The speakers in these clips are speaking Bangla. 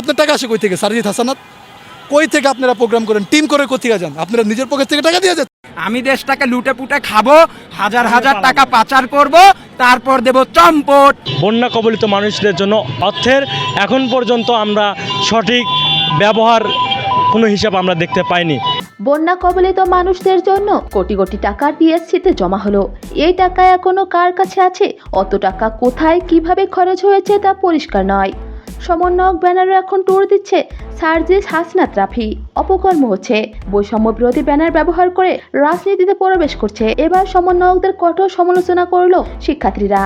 আপনার টাকা আসে কই থেকে? সারজিৎ হাসানাত কই থেকে আপনারা প্রোগ্রাম করেন? টিম করে কোথেকে যান? আপনারা নিজের পকেট থেকে টাকা দিয়ে যান। আমি দেশটাকে লুটে পুটে খাব হাজার হাজার টাকা পাচার করব তারপর দেব চম্পট। বন্যা কবলিত মানুষদের জন্য অর্থের এখন পর্যন্ত আমরা সঠিক ব্যবহার কোনো হিসাব আমরা দেখতে পাইনি। বন্যা কবলিত মানুষদের জন্য কোটি কোটি টাকা ডিএসসিতে জমা হলো। এই টাকা এখনও কার কাছে আছে? অত টাকা কোথায় কীভাবে খরচ হয়েছে তা পরিষ্কার নয়। সমন্বয়ক ব্যানারে এখন ট্যুর দিচ্ছে সার্জিস হাসনাত রাফি। অপকর্ম হচ্ছে। বৈষম্য বিরোধী ব্যানার ব্যবহার করে রাজনীতিতে প্রবেশ করছে। এবার সমন্বয়কদের কঠোর সমালোচনা করল শিক্ষার্থীরা।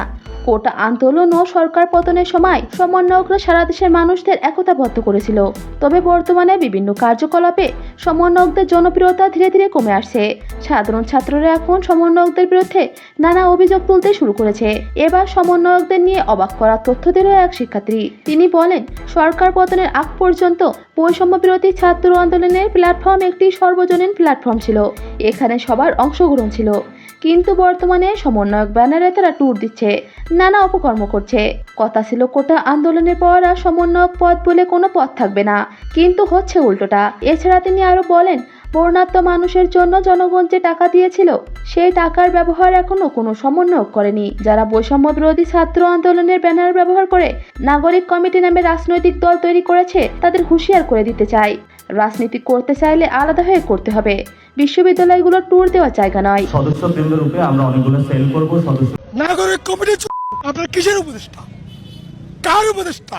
কোটা আন্দোলন ও সরকার পতনের সময় সমন্বয়করা সারা দেশের মানুষদের একতাবদ্ধ করেছিল। তবে বর্তমানে বিভিন্ন কার্যকলাপে সমন্বয়কদের জনপ্রিয়তা ধীরে ধীরে কমে আসছে। সাধারণ ছাত্ররা এখন সমন্বয়কদের বিরুদ্ধে নানা অভিযোগ তুলতে শুরু করেছে। এবার সমন্বয়কদের নিয়ে অবাক করা তথ্য দিল এক শিক্ষার্থী। তিনি বলেন, সরকার পতনের আগ পর্যন্ত বৈষম্য বিরোধী ছাত্র আন্দোলনের প্ল্যাটফর্ম একটি সর্বজনীন প্ল্যাটফর্ম ছিল। এখানে সবার অংশগ্রহণ ছিল। কিন্তু বর্তমানে সমন্বয়ক ব্যানারে তারা ট্যুর দিচ্ছে, নানা অপকর্ম করছে। কথা ছিল, কোটা আন্দোলনের পর আর সমন্বয়ক পদ বলে কোনো পদ থাকবে না। কিন্তু হচ্ছে উল্টোটা। এছাড়া তিনি আরও বলেন বর্ণাত্ম মানুষের জন্য জনগণ যে টাকা দিয়েছিল সেই টাকার ব্যবহার এখনও কোনো সমন্বয়ক করেনি। যারা বৈষম্য বিরোধী ছাত্র আন্দোলনের ব্যানার ব্যবহার করে নাগরিক কমিটি নামে রাজনৈতিক দল তৈরি করেছে তাদের হুঁশিয়ার করে দিতে চাই রাজনীতি করতে চাইলে আলাদা হয়ে করতে হবে। বিশ্ববিদ্যালয়গুলো ট্যুর দেওয়ার জায়গা নয়। সদস্য রূপে আমরা অনেকগুলো সেল করব সদস্য নাগরিক কমিটি আপনার কিসের উপদেষ্টা? কার উপদেষ্টা?